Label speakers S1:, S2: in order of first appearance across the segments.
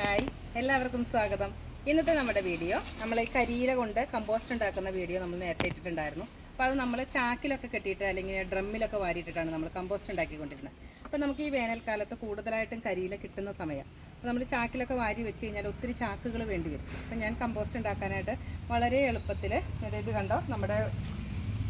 S1: Hi എല്ലാവർക്കും സ്വാഗതം. ഇന്നത്തെ നമ്മുടെ വീഡിയോ നമ്മൾ ഈ കരിയില കൊണ്ട് കമ്പോസ്റ്റ് ഉണ്ടാക്കുന്ന വീഡിയോ നമ്മൾ നേരത്തെ ഇട്ടിട്ടുണ്ടായിരുന്നു. അപ്പോൾ അത് നമ്മൾ ചാക്കിലൊക്കെ കെട്ടിയിട്ട് അല്ലെങ്കിൽ ഡ്രമ്മിലൊക്കെ വാരിയിട്ടിട്ടാണ് നമ്മൾ കമ്പോസ്റ്റ് ഉണ്ടാക്കിക്കൊണ്ടിരുന്നത്. അപ്പോൾ നമുക്ക് ഈ വേനൽക്കാലത്ത് കൂടുതലായിട്ടും കരിയില കിട്ടുന്ന സമയം. അപ്പോൾ നമ്മൾ ചാക്കിലൊക്കെ വാരി വെച്ച് കഴിഞ്ഞാൽ ഒത്തിരി ചാക്കുകൾ വേണ്ടി വരും. അപ്പോൾ ഞാൻ കമ്പോസ്റ്റ് ഉണ്ടാക്കാനായിട്ട് വളരെ എളുപ്പത്തിൽ അതായത് കണ്ടോ നമ്മുടെ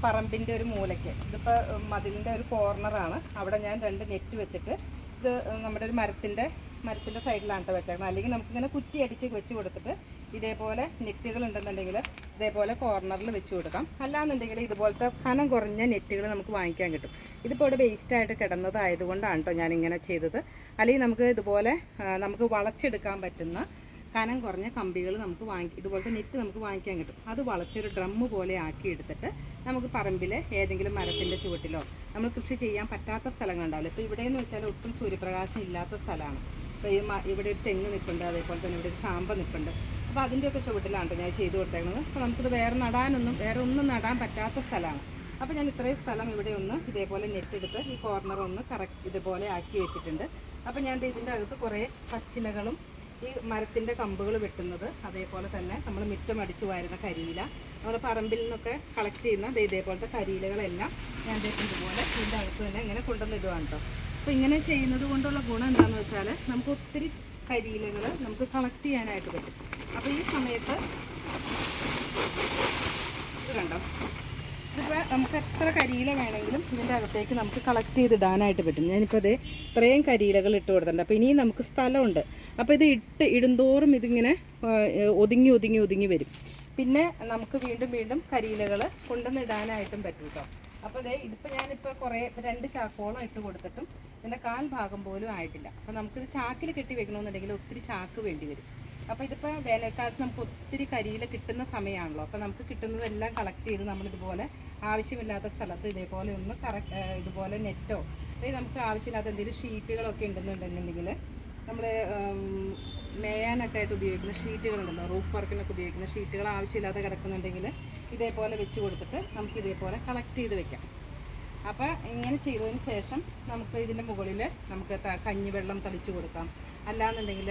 S1: പറമ്പിന്റെ ഒരു മൂലയ്ക്ക്. ഇതിപ്പോൾ മതിലിന്റെ ഒരു കോർണറാണ് അവിടെ ഞാൻ രണ്ട് നെറ്റ് വെച്ചിട്ട് ഇത് നമ്മുടെ ഒരു മരത്തിന്റെ മരത്തിന്റെ സൈഡിലാണ് കേട്ടോ വെച്ചേക്കുന്നത് അല്ലെങ്കിൽ നമുക്കിങ്ങനെ കുറ്റി അടിച്ച് വെച്ച് കൊടുത്തിട്ട് ഇതേപോലെ നെറ്റുകൾ ഉണ്ടെന്നുണ്ടെങ്കിൽ ഇതേപോലെ കോർണറിൽ വെച്ച് കൊടുക്കാം. അല്ലാന്നുണ്ടെങ്കിൽ ഇതുപോലത്തെ കനം കുറഞ്ഞ നെറ്റുകൾ നമുക്ക് വാങ്ങിക്കാൻ കിട്ടും. ഇതിപ്പോൾ ഇവിടെ വേസ്റ്റായിട്ട് കിടന്നതായതുകൊണ്ടാണ് കേട്ടോ ഞാനിങ്ങനെ ചെയ്തത്. അല്ലെങ്കിൽ നമുക്ക് ഇതുപോലെ നമുക്ക് വളച്ചെടുക്കാൻ പറ്റുന്ന കനം കുറഞ്ഞ കമ്പികൾ നമുക്ക് വാങ്ങി ഇതുപോലത്തെ നെറ്റ് നമുക്ക് വാങ്ങിക്കാൻ കിട്ടും. അത് വളച്ചൊരു ഡ്രമ്മ് പോലെ ആക്കി എടുത്തിട്ട് നമുക്ക് പറമ്പിൽ ഏതെങ്കിലും മരത്തിന്റെ ചുവട്ടിലോ നമ്മൾ കൃഷി ചെയ്യാൻ പറ്റാത്ത സ്ഥലങ്ങളുണ്ടാവില്ല? ഇപ്പോൾ ഇവിടെ എന്ന് വെച്ചാൽ ഒട്ടും സൂര്യപ്രകാശം ഇല്ലാത്ത സ്ഥലമാണ്. ഇപ്പോൾ ഈ ഇവിടെ ഒരു തെങ്ങ് നിൽപ്പുണ്ട് അതേപോലെ തന്നെ ഇവിടെ ഒരു ചാമ്പ നിൽപ്പുണ്ട് അപ്പോൾ അതിന്റെയൊക്കെ ചുവട്ടിലാണ് ട്ടോ ഞാൻ ചെയ്തു കൊടുത്തേക്കുന്നത്. അപ്പോൾ നമുക്കിത് വേറെ നടാനൊന്നും വേറെ ഒന്നും നടാൻ പറ്റാത്ത സ്ഥലമാണ്. അപ്പോൾ ഞാൻ ഇത്രയും സ്ഥലം ഇവിടെ ഒന്ന് ഇതേപോലെ നെറ്റെടുത്ത് ഈ കോർണർ ഒന്ന് കറക്റ്റ് ഇതുപോലെ ആക്കി വെച്ചിട്ടുണ്ട്. അപ്പോൾ ഞാൻ ഇതിന്റെ അകത്ത് കുറേ പച്ചിലകളും ഈ മരത്തിന്റെ കമ്പുകൾ വെട്ടുന്നത് അതേപോലെ തന്നെ നമ്മൾ മിറ്റം അടിച്ചു വാരുന്ന കരിയില നമ്മുടെ പറമ്പിൽ നിന്നൊക്കെ കളക്ട് ചെയ്യുന്ന ഇതേപോലത്തെ കരിയിലകളെല്ലാം ഞാൻ ഇതുപോലെ ഇതിന്റെ അകത്ത് തന്നെ ഇങ്ങനെ കൊണ്ടുവന്നിടുവാണ് കേട്ടോ അപ്പോൾ ഇങ്ങനെ ചെയ്യുന്നത് കൊണ്ടുള്ള ഗുണം എന്താണെന്ന് വെച്ചാൽ നമുക്ക് ഒത്തിരി കരിയിലകൾ നമുക്ക് കളക്ട് ചെയ്യാനായിട്ട് പറ്റും. അപ്പോൾ ഈ സമയത്ത് ഇത് കണ്ടോ ഇതിപ്പോൾ നമുക്ക് എത്ര കരിയില വേണമെങ്കിലും ഇതിന്റെ അകത്തേക്ക് നമുക്ക് കളക്ട് ചെയ്തിടാനായിട്ട് പറ്റും. ഞാനിപ്പോൾ അതേ ഇത്രയും കരിയിലകൾ ഇട്ട് കൊടുത്തിട്ടുണ്ട്. അപ്പോൾ ഇനിയും നമുക്ക് സ്ഥലമുണ്ട്. അപ്പോൾ ഇത് ഇട്ട് ഇടുന്തോറും ഇതിങ്ങനെ ഒതുങ്ങി ഒതുങ്ങി ഒതുങ്ങി വരും. പിന്നെ നമുക്ക് വീണ്ടും വീണ്ടും കരിയിലകൾ കൊണ്ടുവന്നിടാനായിട്ടും പറ്റും കേട്ടോ. അപ്പോൾ അതേ ഇതിപ്പോൾ ഞാനിപ്പോൾ കുറേ രണ്ട് ചാക്കോളം ഇട്ട് കൊടുത്തിട്ടും ഇതിന്റെ കാൽ ഭാഗം പോലും ആയിട്ടില്ല. അപ്പോൾ നമുക്കിത് ചാക്കിൽ കെട്ടി വെക്കണമെന്നുണ്ടെങ്കിൽ ഒത്തിരി ചാക്ക് വേണ്ടി വരും. അപ്പോൾ ഇതിപ്പോൾ വേനൽക്കാലത്ത് നമുക്ക് ഒത്തിരി കരിയില കിട്ടുന്ന സമയമാണല്ലോ അപ്പോൾ നമുക്ക് കിട്ടുന്നതെല്ലാം കളക്ട് ചെയ്ത് നമ്മളിതുപോലെ ആവശ്യമില്ലാത്ത സ്ഥലത്ത് ഇതേപോലെ ഒന്ന് കറക്റ്റ് ഇതുപോലെ നെറ്റോ അല്ലെങ്കിൽ നമുക്ക് ആവശ്യമില്ലാത്ത എന്തെങ്കിലും ഷീറ്റുകളൊക്കെ ഉണ്ടെന്നുണ്ടെന്നുണ്ടെങ്കിൽ നമ്മൾ മേയാനൊക്കെ ആയിട്ട് ഉപയോഗിക്കുന്ന ഷീറ്റുകളുണ്ടല്ലോ റൂഫ് വർക്കിനൊക്കെ ഉപയോഗിക്കുന്ന ഷീറ്റുകൾ ആവശ്യമില്ലാതെ കിടക്കുന്നുണ്ടെങ്കിൽ ഇതേപോലെ വെച്ച് കൊടുത്തിട്ട് നമുക്ക് ഇതേപോലെ കളക്ട് ചെയ്ത് വെക്കാം. അപ്പോൾ ഇങ്ങനെ ചെയ്തതിന് ശേഷം നമുക്ക് ഇതിന്റെ മുകളിൽ നമുക്ക് കഞ്ഞിവെള്ളം തളിച്ചു കൊടുക്കാം. അല്ലാന്നുണ്ടെങ്കിൽ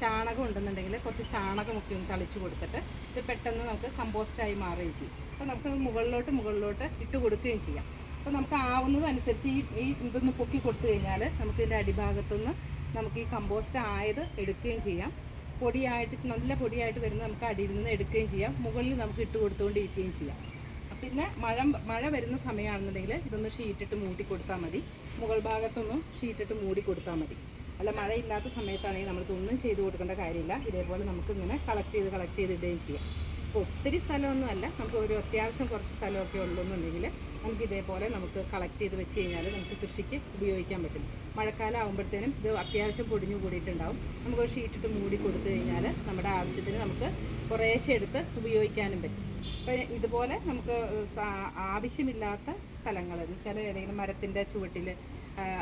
S1: ചാണകം ഉണ്ടെന്നുണ്ടെങ്കിൽ കുറച്ച് ചാണകം ഒക്കെ ഒന്ന് തളിച്ചു കൊടുത്തിട്ട് ഇത് പെട്ടെന്ന് നമുക്ക് കമ്പോസ്റ്റായി മാറുകയും ചെയ്യും. അപ്പോൾ നമുക്ക് മുകളിലോട്ട് മുകളിലോട്ട് ഇട്ട് കൊടുക്കുകയും ചെയ്യാം. അപ്പോൾ നമുക്ക് ആവുന്നതനുസരിച്ച് ഈ ഈ ഇതൊന്ന് പൊക്കി കൊടുത്തു കഴിഞ്ഞാൽ നമുക്ക് ഇതിന്റെ അടിഭാഗത്തുനിന്ന് നമുക്ക് ഈ കമ്പോസ്റ്റ് ആയത് എടുക്കുകയും ചെയ്യാം. പൊടിയായിട്ട് നല്ല പൊടിയായിട്ട് വരുന്ന നമുക്ക് അടിയിൽ നിന്ന് എടുക്കുകയും ചെയ്യാം. മുകളിൽ നമുക്ക് ഇട്ട് കൊടുത്തുകൊണ്ടിരിക്കുകയും ചെയ്യാം. പിന്നെ മഴ മഴ വരുന്ന സമയമാണെന്നുണ്ടെങ്കിൽ ഇതൊന്ന് ഷീറ്റിട്ട് മൂടി കൊടുത്താൽ മതി. മുകൾ ഭാഗത്തൊന്നും ഷീറ്റിട്ട് മൂടി കൊടുത്താൽ മതി. അല്ല മഴയില്ലാത്ത സമയത്താണെങ്കിൽ നമ്മളിതൊന്നും ചെയ്ത് കൊടുക്കേണ്ട കാര്യമില്ല. ഇതേപോലെ നമുക്ക് ഇങ്ങനെ കളക്ട് ചെയ്ത് കളക്ട് ചെയ്ത് ഇടുകയും ചെയ്യാം. അപ്പോൾ ഒത്തിരി സ്ഥലമൊന്നും അല്ല. നമുക്ക് ഒരു അത്യാവശ്യം കുറച്ച് സ്ഥലമൊക്കെ ഉള്ളൂന്നുണ്ടെങ്കിൽ നമുക്ക് ഇതേപോലെ നമുക്ക് കളക്ട് ചെയ്ത് വെച്ച് കഴിഞ്ഞാൽ നമുക്ക് കൃഷിക്ക് ഉപയോഗിക്കാൻ പറ്റും. മഴക്കാലം ആകുമ്പോഴത്തേനും ഇത് അത്യാവശ്യം പൊടിഞ്ഞു കൂടിയിട്ടുണ്ടാവും. നമുക്ക് ഒരു ഷീറ്റിട്ട് മൂടി കൊടുത്തു കഴിഞ്ഞാൽ നമ്മുടെ ആവശ്യത്തിന് നമുക്ക് കുറേശ്ശെ എടുത്ത് ഉപയോഗിക്കാനും പറ്റും. അപ്പോൾ ഇതുപോലെ നമുക്ക് ആവശ്യമില്ലാത്ത സ്ഥലങ്ങൾ എന്ന് വെച്ചാൽ ഏതെങ്കിലും മരത്തിന്റെ ചുവട്ടിൽ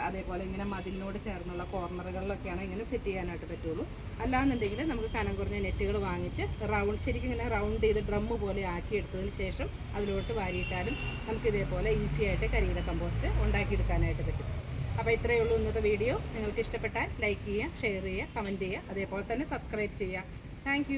S1: അതേപോലെ ഇങ്ങനെ മതിലിനോട് ചേർന്നുള്ള കോർണറുകളിലൊക്കെയാണ് ഇങ്ങനെ സെറ്റ് ചെയ്യാനായിട്ട് പറ്റുള്ളൂ. അല്ലാന്നുണ്ടെങ്കിൽ നമുക്ക് കനം കുറഞ്ഞ നെറ്റുകൾ വാങ്ങിച്ച് റൗണ്ട് ശരിക്കും ഇങ്ങനെ റൗണ്ട് ചെയ്ത് ഡ്രം പോലെ ആക്കി എടുത്തതിന് ശേഷം അതിലോട്ട് വാരിയിട്ടാലും നമുക്ക് ഇതേപോലെ ഈസി ആയിട്ട് കരിയില കമ്പോസ്റ്റ് ഉണ്ടാക്കിയെടുക്കാനായിട്ട് പറ്റും. അപ്പോൾ ഇത്രയേ ഉള്ളൂ ഇന്നത്തെ വീഡിയോ നിങ്ങൾക്ക് ഇഷ്ടപ്പെട്ടാൽ ലൈക്ക് ചെയ്യുക ഷെയർ ചെയ്യുക കമന്റ് ചെയ്യുക. അതേപോലെ തന്നെ സബ്സ്ക്രൈബ് ചെയ്യുക. താങ്ക്